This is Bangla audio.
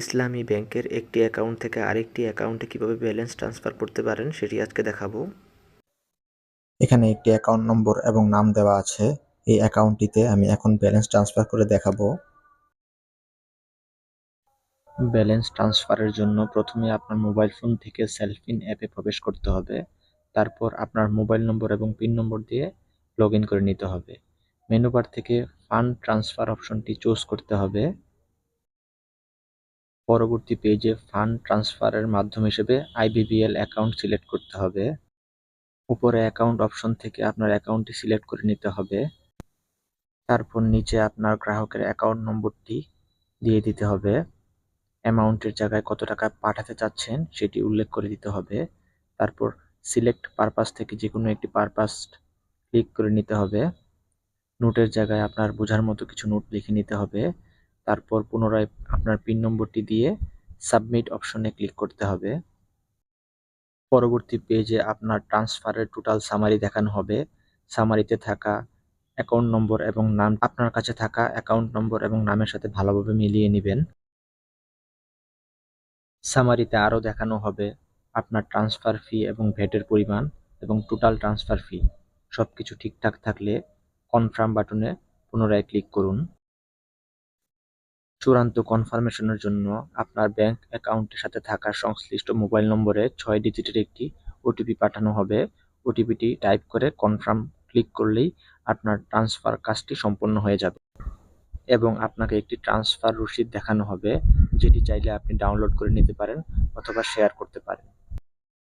ইসলামী ব্যাংকের একটি অ্যাকাউন্ট থেকে আরেকটি অ্যাকাউন্টে কীভাবে ব্যালেন্স ট্রান্সফার করতে পারেন, সেটি আজকে দেখাবো। এখানে একটি অ্যাকাউন্ট নম্বর এবং নাম দেওয়া আছে। এই অ্যাকাউন্টটিতে আমি এখন ব্যালেন্স ট্রান্সফার করে দেখাবো। ব্যালেন্স ট্রান্সফারের জন্য প্রথমে আপনার মোবাইল ফোন থেকে সেলফিন অ্যাপে প্রবেশ করতে হবে। তারপর আপনার মোবাইল নম্বর এবং পিন নম্বর দিয়ে লগ করে নিতে হবে। মেনু বার থেকে ফান্ড ট্রান্সফার অপশনটি চুজ করতে হবে। পরবর্তী পেজে ফান্ড ট্রান্সফারের মাধ্যম হিসেবে আইবিবিএল অ্যাকাউন্ট সিলেক্ট করতে হবে। উপরে অ্যাকাউন্ট অপশন থেকে আপনার অ্যাকাউন্টটি সিলেক্ট করে নিতে হবে। তারপর নিচে আপনার গ্রাহকের অ্যাকাউন্ট নম্বরটি দিয়ে দিতে হবে। অ্যামাউন্টের জায়গায় কত টাকা পাঠাতে চাচ্ছেন সেটি উল্লেখ করে দিতে হবে। তারপর সিলেক্ট পারপাস থেকে যে কোনো একটি পারপাস ক্লিক করে নিতে হবে। নোটের জায়গায় আপনার বোঝার মতো কিছু নোট লিখে নিতে হবে। তারপর পুনরায় আপনার পিন নম্বরটি দিয়ে সাবমিট অপশনে ক্লিক করতে হবে। পরবর্তী পেজে আপনার ট্রান্সফারের টোটাল সামারি দেখানো হবে। সামারিতে থাকা অ্যাকাউন্ট নম্বর এবং নাম, আপনার কাছে থাকা অ্যাকাউন্ট নম্বর এবং নামের সাথে ভালোভাবে মিলিয়ে নেবেন। সামারিতে আরও দেখানো হবে আপনার ট্রান্সফার ফি এবং ভ্যাটের পরিমাণ এবং টোটাল ট্রান্সফার ফি সব কিছু ঠিকঠাক থাকলে কনফার্ম বাটনে পুনরায় ক্লিক করুন। চূড়ান্ত কনফার্মেশনের জন্য আপনার ব্যাংক অ্যাকাউন্টের সাথে থাকা সংশ্লিষ্ট মোবাইল নম্বরে ছয় ডিজিটের একটি ওটিপি পাঠানো হবে। ওটিপিটি টাইপ করে কনফার্ম ক্লিক করলেই আপনার ট্রান্সফার কাজটি সম্পন্ন হয়ে যাবে এবং আপনাকে একটি ট্রান্সফার রসিদ দেখানো হবে, যেটি চাইলে আপনি ডাউনলোড করে নিতে পারেন অথবা শেয়ার করতে পারেন।